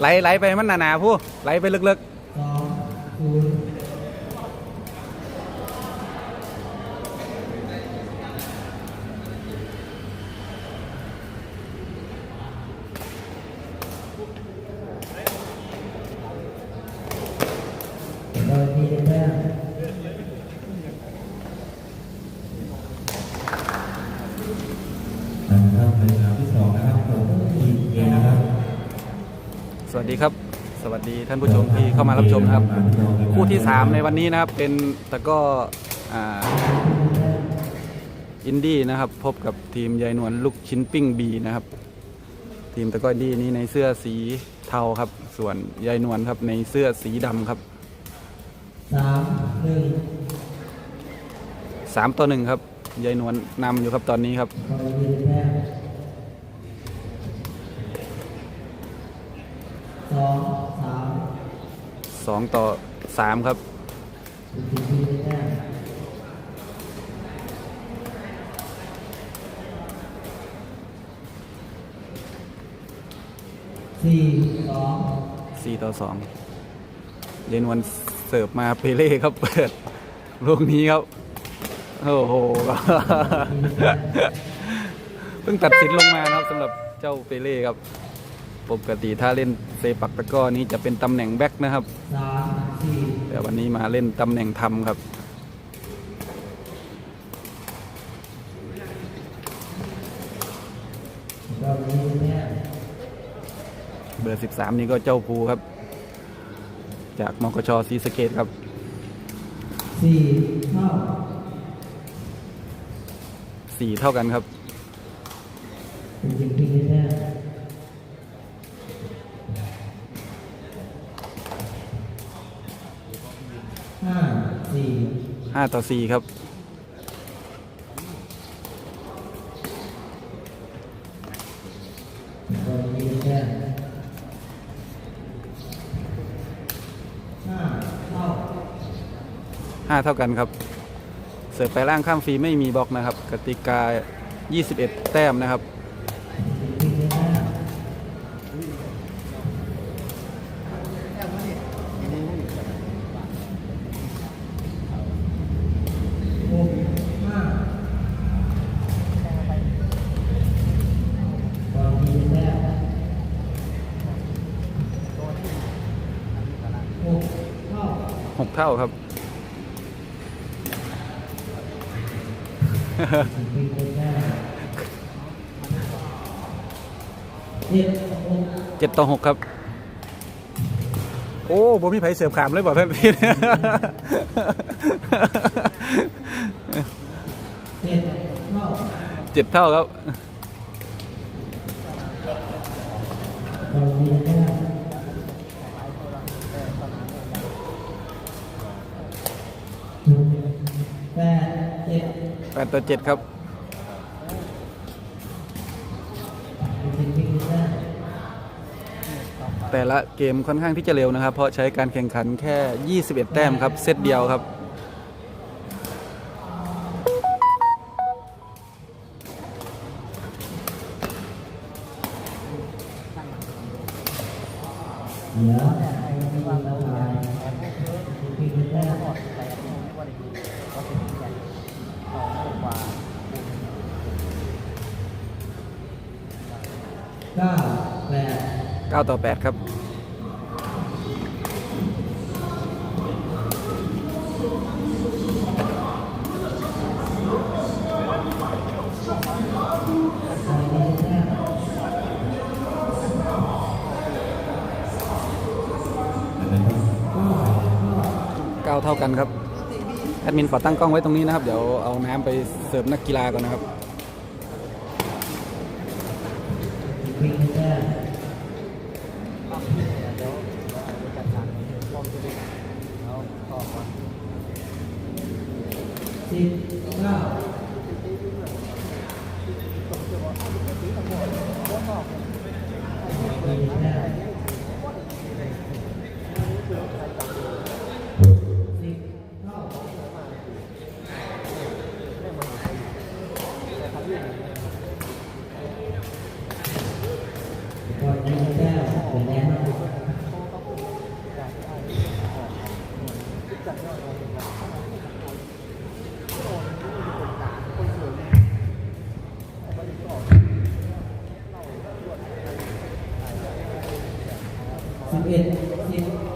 ไหลไหลไปมันหนาๆผู้ไหลไปลึกองศูนย์โดยมีแต้มนะครับในครั้งที่สองนะครับของทีมเอนะครับ ๆ สวัสดีครับ ส วัสดีท่านผู้ชมที่เข้ามารับชมนะครับ คู่ที่ 3 ในวันนี้นะครับ เป็นตะก้ออ่าอินดี้นะครับ พบกับทีมยายนวลลูกชิ้นปิ้งบีนะครับ ทีมตะก้ออินดี้นี้ในเสื้อสีเทาครับ ส่วนยายนวลครับในเสื้อสีดำครับสามหนึ่งสามต่อหนึ่งครับยายนวลนำอยู่ครับตอนนี้ครับ สอง สามสองต่อสามครับทีมมีแต้มสี่สองสี่ต่อสองยายนวลเสิร์ฟมาเปเล่ครับเปิดลูกนี้ครับ โอ้โห เพิ่งตัดสินลงมานะครับสำหรับเจ้าเปเล่ครับ ปกติถ้าเล่นเซปักตะก้อนี้จะเป็นตำแหน่งแบ็คนะครับ แต่วันนี้มาเล่นตำแหน่งทำครับเบอร์ 13 นี่ก็เจ้าภูครับ จากมกชศรีสเกดครับสี่เท่าสี่เท่ากันครับ 5 ต่อ 4 ครับโดยมีแต้มห้าเท่า5เท่ากันครับ เสิร์ฟไปล่างข้ามฟรีไม่มีบล็อกนะครับ กติกา 21 แต้มนะครับ ก7ต่อ6ครับ โอ้ผมมีไผเสิร์ฟขามเลยบอกท่านพี่เจ็ดเท่าเจ็ดเท่าครับเรามีแต้มหกแปดเจ็ด8ต่อ7ครับ แต่ละเกมค่อนข้างที่จะเร็วนะครับ เพราะใช้การแข่งขันแค่ 21 แต้มครับเซตเดียวครับ 9 ต่อ 8 ครับเรามีแต้ม9เท่ากันครับ แอดมินขอตั้งกล้องไว้ตรงนี้นะครับ เดี๋ยวเอาน้ำไปเสิร์ฟนักกีฬาก่อนนะครับ สิบเอ็ดสิบ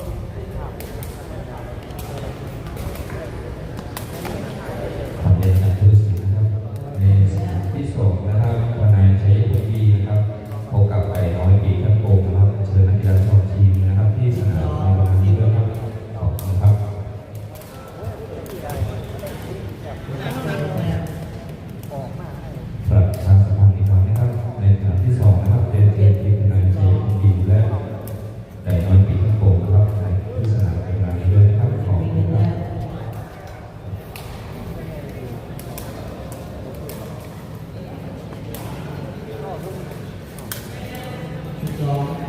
สิบสอง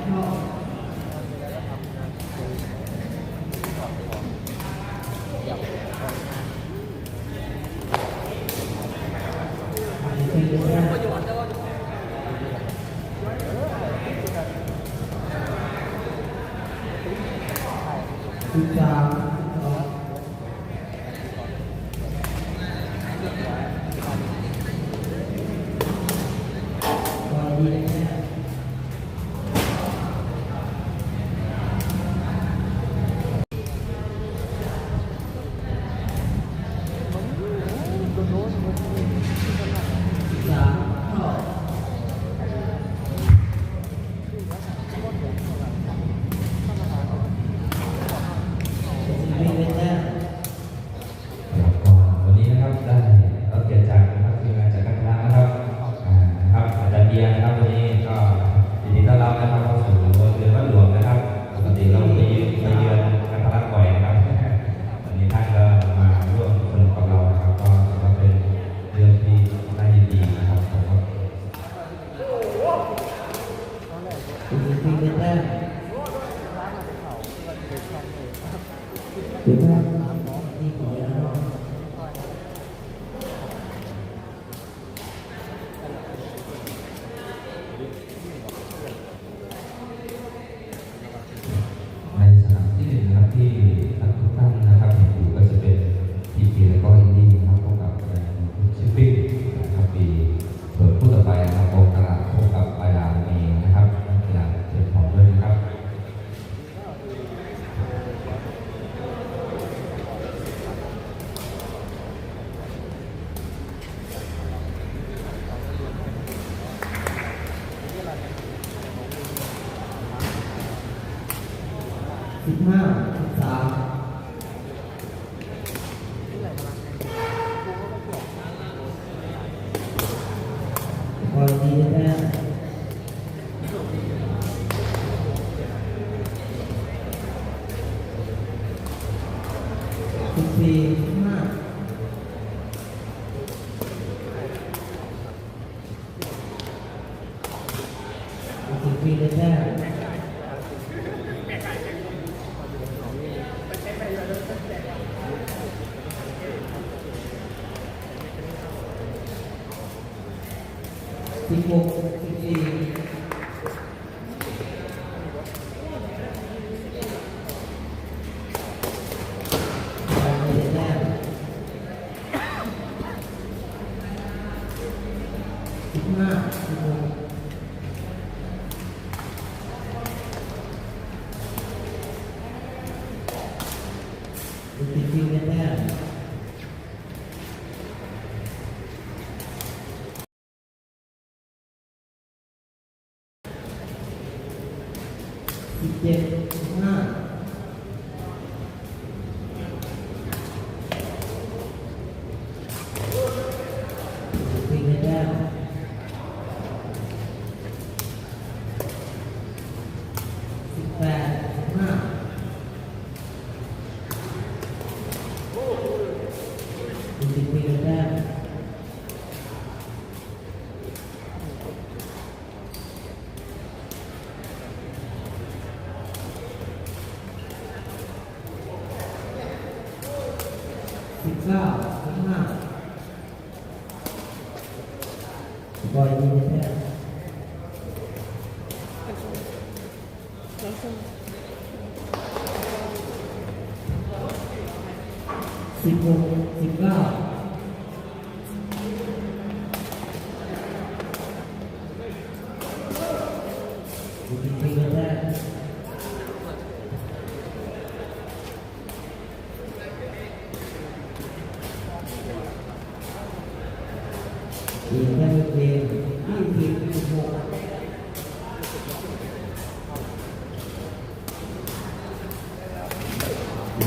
อา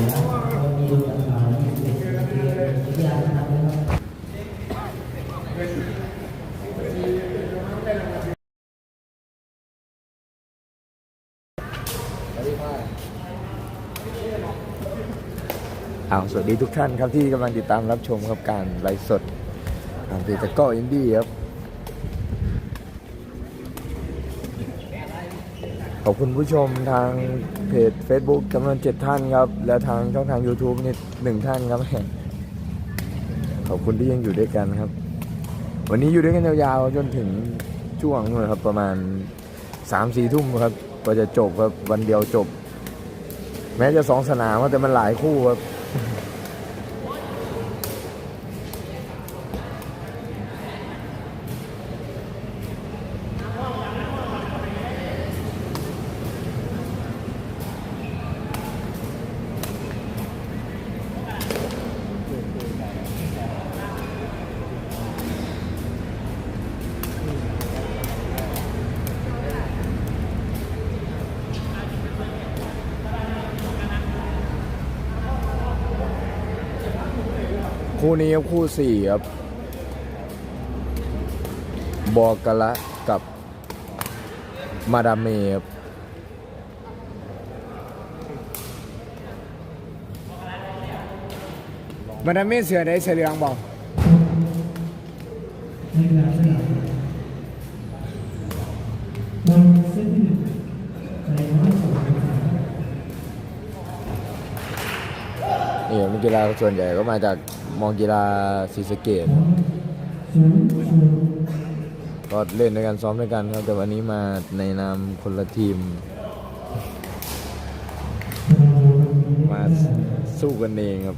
สวัสดีทุกท่านครับที่กำลังติดตามรับชมครับการไลฟ์สดทางเพจตะก้ออินดี้ครับ ขอบคุณผู้ชมทาง เพจ Facebook จำนวน 7 ท่านครับ และทางช่องทาง YouTube นี่หนึ่งท่านครับขอบคุณที่ยังอยู่ด้วยกันครับ วันนี้อยู่ด้วยกันยาวๆจนถึงช่วงนู้นครับประมาณ3-4ทุ่มครับก็จะจบครับวันเดียวจบ แม้จะสองสนามแต่มันหลายคู่ครับ คู่นี้ครับคู่สี่ครับบอกะละกับมาดามเมครับมาดามเมเสือได้เสือเหลืองบอก กีฬาส่วนใหญ่ก็มาจากมองกีฬาศรีสะเกดก็เล่นด้วยกันซ้อมด้วยกันครับแต่วันนี้มาในนามคนละทีม มาสู้กันเองครับ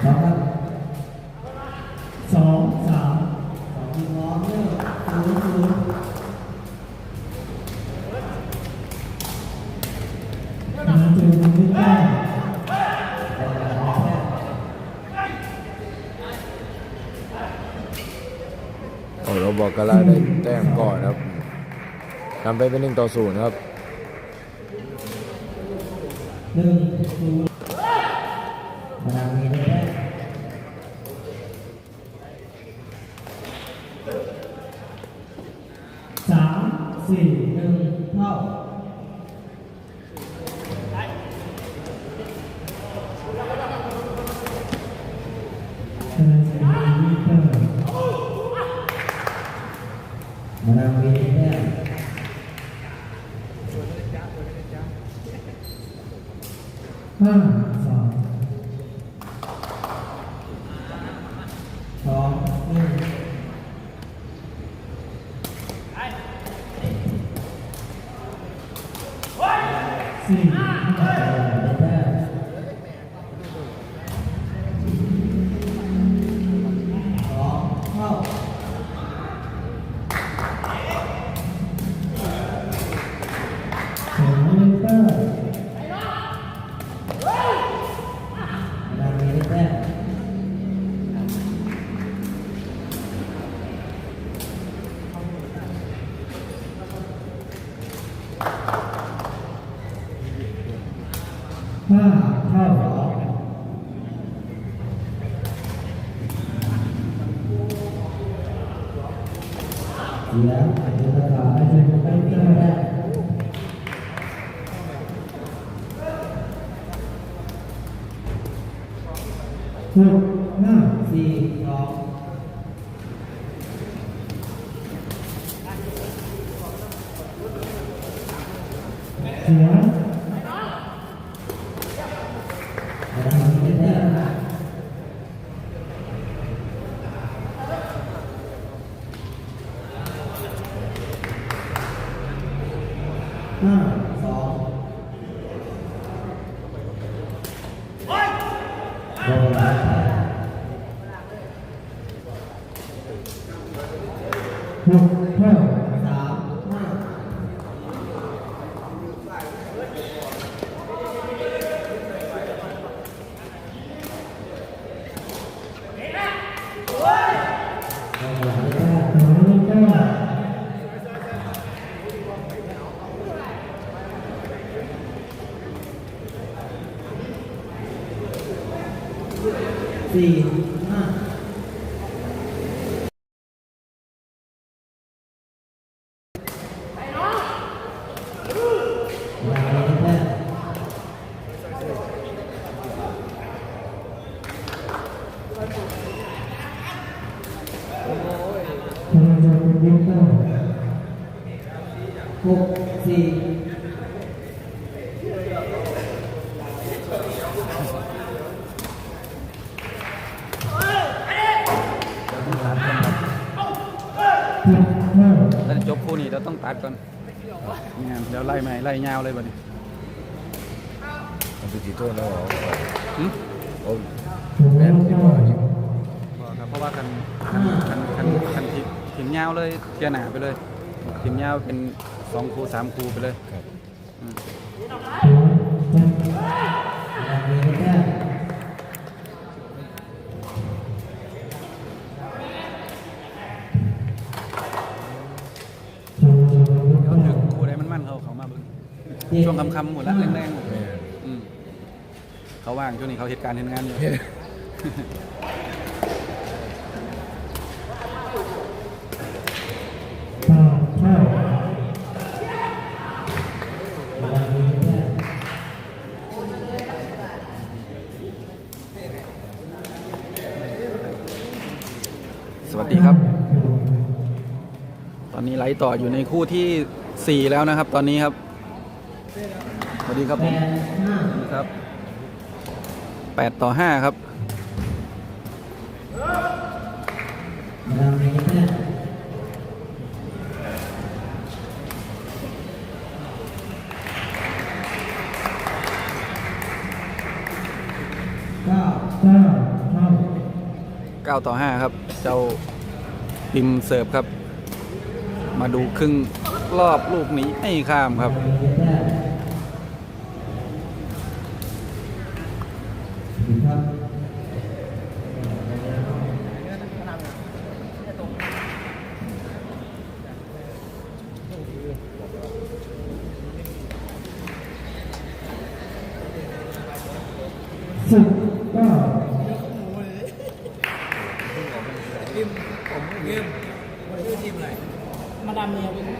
นึ่งถือว่าได้แต้มให้ที่เรากำลังไฟตรงนะครับสองสามสองพร้อมเริ่มศูนย์ศูนย์มาเจอกันที่แต้มแต่ละแต้มโอ้เราบอกกะลาได้แต้มก่อนครับนำไปเป็นหนึ่งต่อศูนย์ครับหนึ่งศูนย์มาดามมีได้แต้มสามสี่หนึ่งเท่า มาดามวีแต้มห้า เสียอาจจะประกาศให้เป็นไม่ได้ได้หกห้าสี่สองเสีย ห้าสองโดนหกเท่าสามห้าโดนแต้มโดนแต้ม สี่ ถ้าจะจบคู่นี้เราต้องตัดก่อนเนี่ยเดี๋ยวไล่ใหม่ไล่ยาวเลยบัดนี้มันเป็นกี่ตัวแล้วเหรอหึโอ้แม่ที่ว่าจริงบอกครับเพราะว่าคันคันคันคันคันทิถิ่มยาวเลยเทียหนาไปเลยถิ่มยาวเป็นสองคูสามคูไปเลย ครับ ช่วงคำๆหมดละแรงๆหมดแม่อืมเขาว่างช่วงนี้เขาเหตุการณ์เหตุงานอยู่ สวัสดีครับ ตอนนี้ไลฟ์ต่ออยู่ในคู่ที่ 4 แล้วนะครับ ตอนนี้ครับ สวัสดีครับผมครับ8ต่อ5ครับ9ต่อ5ครับ เจ้าปิมเสิร์ฟครับ มาดูครึ่ง รอบลูกนี้ไม่ข้ามครับ สิบเก้าทีมผมทีมมัชื่อทีมอะไร มาดามเมียเป็น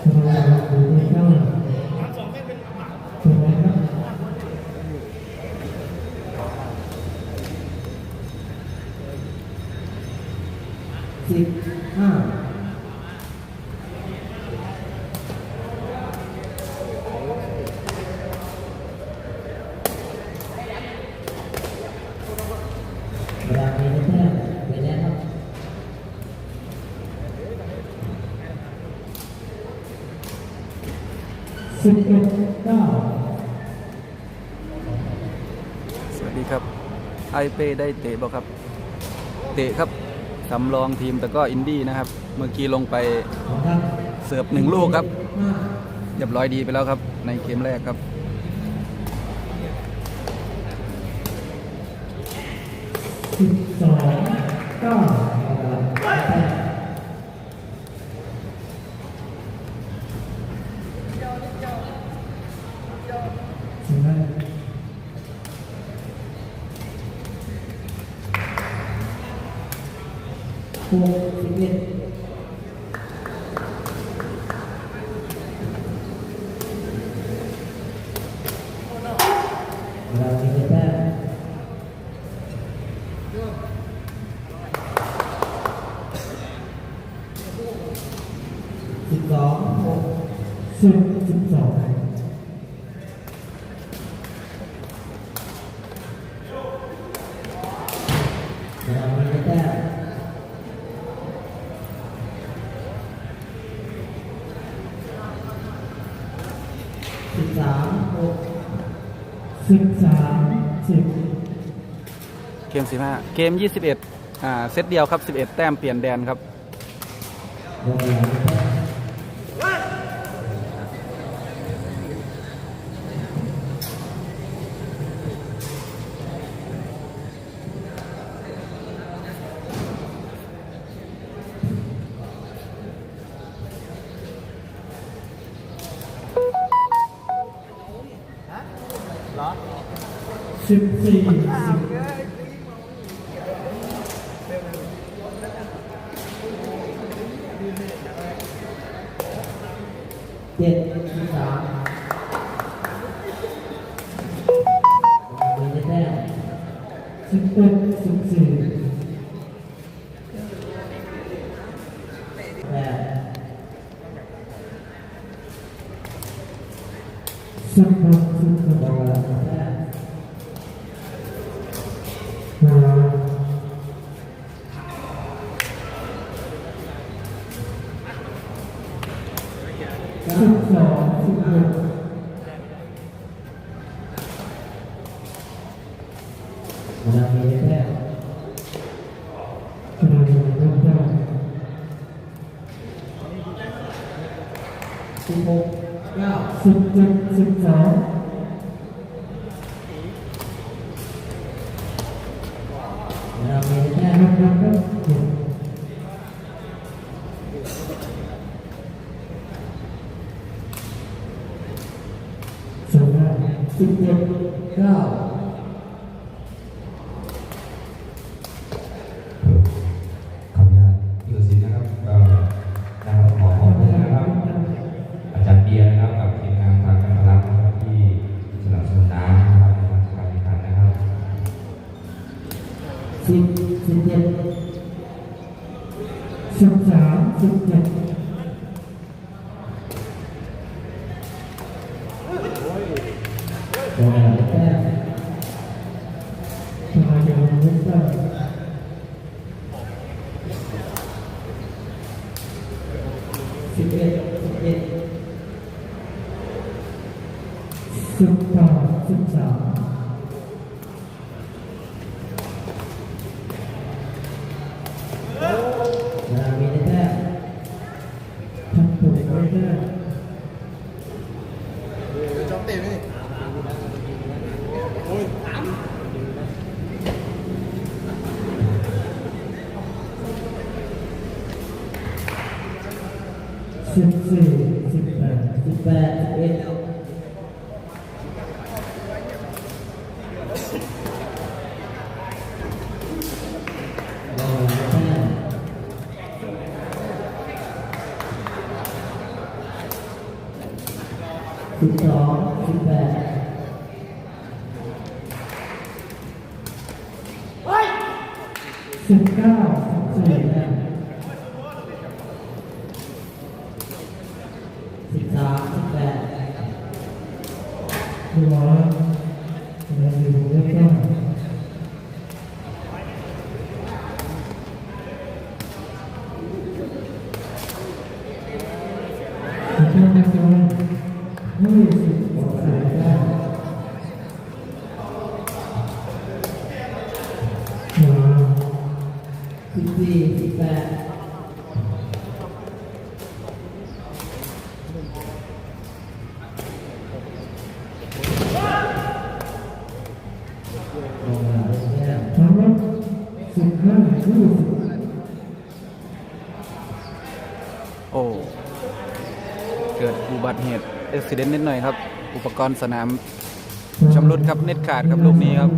คู่ที่สี่ครับ สิบห้าเวลามีแต้มไปแล้วครับ สิบเอ็ดเก้า สวัส ดีครับ ไอเป้ได้เตะบ่ครับ เตะครับสำรองทีมแต่ก็อินดี้นะครับ เมื่อกี้ลงไปเสิร์ฟหนึ่งลูกครับเรียบร้อยดีไปแล้วครับ ในเกมแรกครับสิบสองเก้า หกสิบเอ็ดเราจะได้แต้ม สิบสองหกสิบสิบสองเราไม่ได้แต้มสิบสามหก สิบสามสิบเกม15เกม21อ่าเซตเดียวครับ11แต้มเปลี่ยนแดนครับ เจ็ดสิบสามมีแต้มสิบเอ็ดสิบสี่ มีแเอ็ดสิบเอ็ดสิบแปดสิบสาม สิบเก้าสิบสี่แต้มสิบสามสิบแปดหัวเรา กรณ์สนามชำรุดครับเน็ตขาดครับลูกนี้ครับ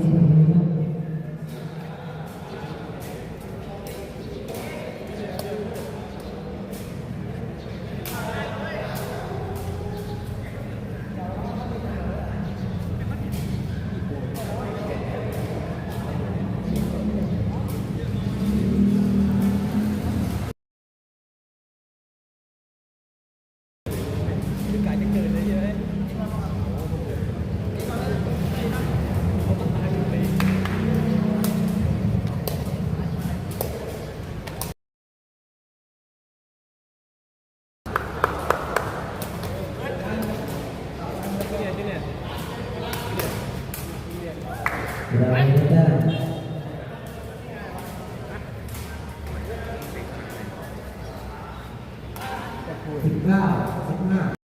สิบเก้าสิบห้า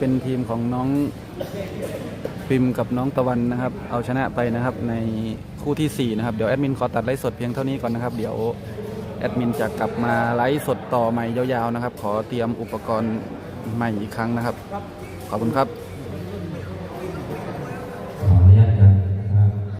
เป็นทีมของน้องปิมกับน้องตะวันนะครับ เอาชนะไปนะครับในคู่ที่ 4 นะครับ เดี๋ยวแอดมินขอตัดไลฟ์สดเพียงเท่านี้ก่อนนะครับ เดี๋ยวแอดมินจะกลับมาไลฟ์สดต่อใหม่ยาวๆนะครับ ขอเตรียมอุปกรณ์ใหม่อีกครั้งนะครับ ขอบคุณครับ